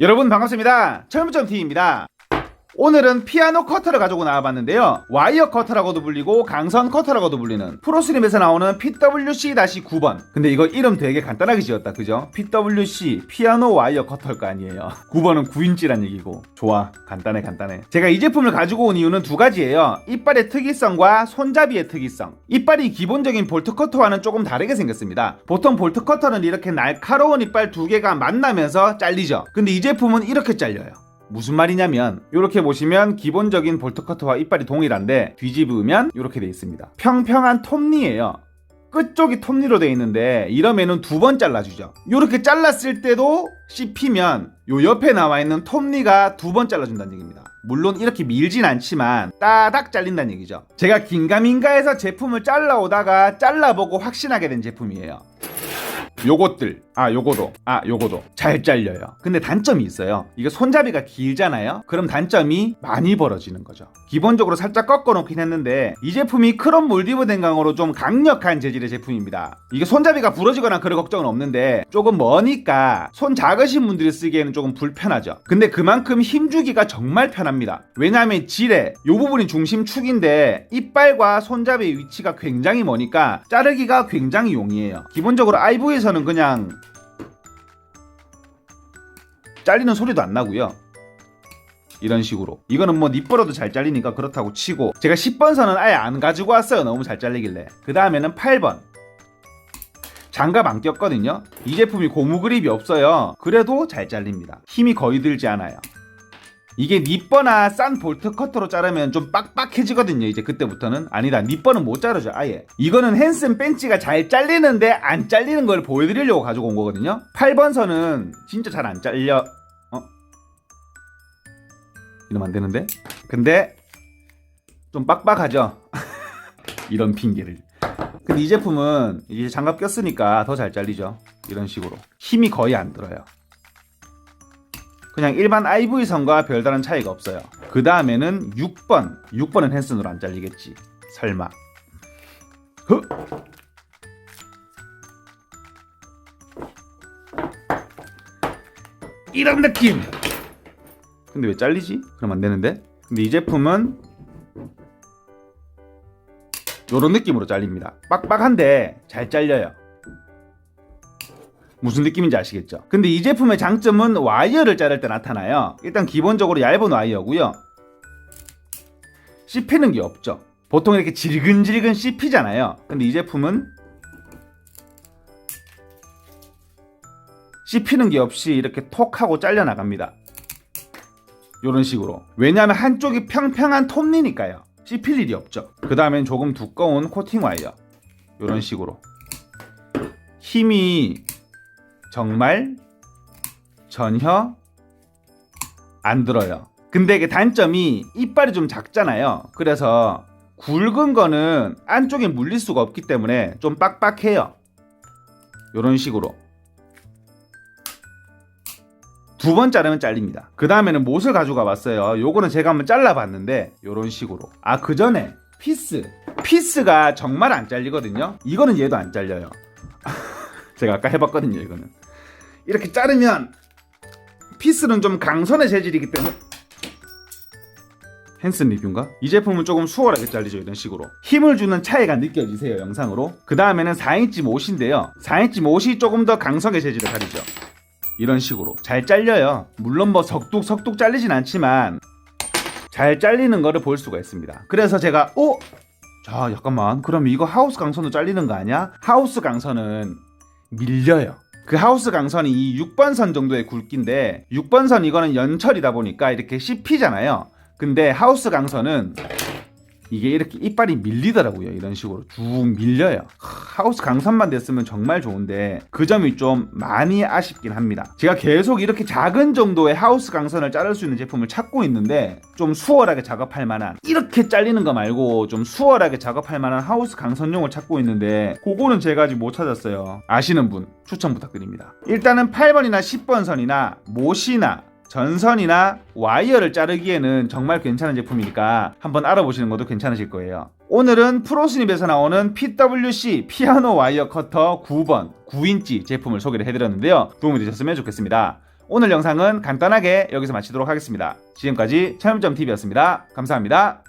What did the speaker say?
여러분 반갑습니다. 철무점TV입니다. 오늘은 피아노 커터를 가지고 나와봤는데요. 와이어 커터라고도 불리고 강선 커터라고도 불리는 프로스림에서 나오는 PWC-9번. 근데 이거 이름 되게 간단하게 지었다, 그죠? PWC, 피아노 와이어 커터일 거 아니에요. 9번은 9인치란 얘기고. 좋아, 간단해, 간단해. 제가 이 제품을 가지고 온 이유는 두 가지예요. 이빨의 특이성과 손잡이의 특이성. 이빨이 기본적인 볼트 커터와는 조금 다르게 생겼습니다. 보통 볼트 커터는 이렇게 날카로운 이빨 두 개가 만나면서 잘리죠. 근데 이 제품은 이렇게 잘려요. 무슨 말이냐면 이렇게 보시면 기본적인 볼트 커터와 이빨이 동일한데 뒤집으면 이렇게 돼 있습니다. 평평한 톱니예요. 끝쪽이 톱니로 돼 있는데 이러면은 두 번 잘라주죠. 이렇게 잘랐을 때도 씹히면 요 옆에 나와 있는 톱니가 두 번 잘라준다는 얘기입니다. 물론 이렇게 밀진 않지만 따닥 잘린다는 얘기죠. 제가 긴가민가해서 제품을 잘라오다가 잘라보고 확신하게 된 제품이에요. 요것들. 아 요거도. 아 요거도. 잘 잘려요. 근데 단점이 있어요. 이게 손잡이가 길잖아요. 그럼 단점이 많이 벌어지는 거죠. 기본적으로 살짝 꺾어 놓긴 했는데 이 제품이 크롬 몰디브 된강으로 좀 강력한 재질의 제품입니다. 이게 손잡이가 부러지거나 그럴 걱정은 없는데 조금 머니까 손 작으신 분들이 쓰기에는 조금 불편하죠. 근데 그만큼 힘주기가 정말 편합니다. 왜냐하면 지뢰 요 부분이 중심축인데 이빨과 손잡이의 위치가 굉장히 머니까 자르기가 굉장히 용이해요. 기본적으로 IV에서 는 그냥 잘리는 소리도 안 나고요. 이런 식으로. 이거는 뭐 니뻘어도 잘 잘리니까 그렇다고 치고. 제가 10번 선은 아예 안 가지고 왔어요. 너무 잘 잘리길래. 그 다음에는 8번. 장갑 안 꼈거든요. 이 제품이 고무 그립이 없어요. 그래도 잘 잘립니다. 힘이 거의 들지 않아요 이게 니퍼나 싼 볼트 커터로 자르면 좀 빡빡해지거든요. 이제 그때부터는. 아니다 니퍼는 못 자르죠 아예. 이거는 핸슨 벤치가 잘 잘리는데 안 잘리는 걸 보여드리려고 가지고 온 거거든요. 8번 선은 진짜 잘 안 잘려. 어? 이러면 안 되는데? 근데 좀 빡빡하죠? 이런 핑계를. 근데 이 제품은 이제 장갑 꼈으니까 더 잘 잘리죠. 이런 식으로. 힘이 거의 안 들어요 그냥 일반 IV 선과 별다른 차이가 없어요. 그 다음에는 6번. 6번은 핸슨으로 안 잘리겠지. 설마. 흑! 이런 느낌! 근데 왜 잘리지? 그럼 안 되는데? 근데 이 제품은 요런 느낌으로 잘립니다. 빡빡한데 잘 잘려요. 무슨 느낌인지 아시겠죠? 근데 이 제품의 장점은 와이어를 자를 때 나타나요. 일단 기본적으로 얇은 와이어고요. 씹히는 게 없죠. 보통 이렇게 질근질근 씹히잖아요. 근데 이 제품은 씹히는 게 없이 이렇게 톡 하고 잘려 나갑니다. 이런 식으로. 왜냐하면 한쪽이 평평한 톱니니까요. 씹힐 일이 없죠. 그 다음엔 조금 두꺼운 코팅 와이어. 이런 식으로. 힘이 정말 전혀 안 들어요. 근데 이게 단점이 이빨이 좀 작잖아요. 그래서 굵은 거는 안쪽에 물릴 수가 없기 때문에 좀 빡빡해요. 이런 식으로. 두 번 자르면 잘립니다. 그 다음에는 못을 가져가 봤어요. 요거는 제가 한번 잘라봤는데 이런 식으로. 아 그 전에 피스. 피스가 정말 안 잘리거든요. 이거는 얘도 안 잘려요. 제가 아까 해봤거든요. 이거는. 이렇게 자르면 피스는 좀 강선의 재질이기 때문에 핸슨 리뷰인가? 이 제품은 조금 수월하게 잘리죠 이런 식으로 힘을 주는 차이가 느껴지세요 영상으로 그 다음에는 4인치 못인데요 4인치 못이 조금 더 강성의 재질을 가리죠 이런 식으로 잘 잘려요 물론 뭐 석뚝 석뚝 잘리진 않지만 잘 잘리는 거를 볼 수가 있습니다 그래서 제가 어? 자 잠깐만 그럼 이거 하우스 강선도 잘리는 거 아니야? 하우스 강선은 밀려요 그 하우스 강선이 이 6번 선 정도의 굵기인데 6번 선 이거는 연철이다 보니까 이렇게 씹히잖아요. 근데 하우스 강선은 이게 이렇게 이빨이 밀리더라고요. 이런 식으로 쭉 밀려요. 하우스 강선만 됐으면 정말 좋은데 그 점이 좀 많이 아쉽긴 합니다. 제가 계속 이렇게 작은 정도의 하우스 강선을 자를 수 있는 제품을 찾고 있는데 좀 수월하게 작업할 만한 이렇게 잘리는 거 말고 좀 수월하게 작업할 만한 하우스 강선용을 찾고 있는데 그거는 제가 아직 못 찾았어요. 아시는 분 추천 부탁드립니다. 일단은 8번이나 10번 선이나 못이나 전선이나 와이어를 자르기에는 정말 괜찮은 제품이니까 한번 알아보시는 것도 괜찮으실 거예요. 오늘은 프로스닙에서 나오는 PWC 피아노 와이어 커터 9번 9인치 제품을 소개를 해드렸는데요. 도움이 되셨으면 좋겠습니다. 오늘 영상은 간단하게 여기서 마치도록 하겠습니다. 지금까지 차염점TV였습니다. 감사합니다.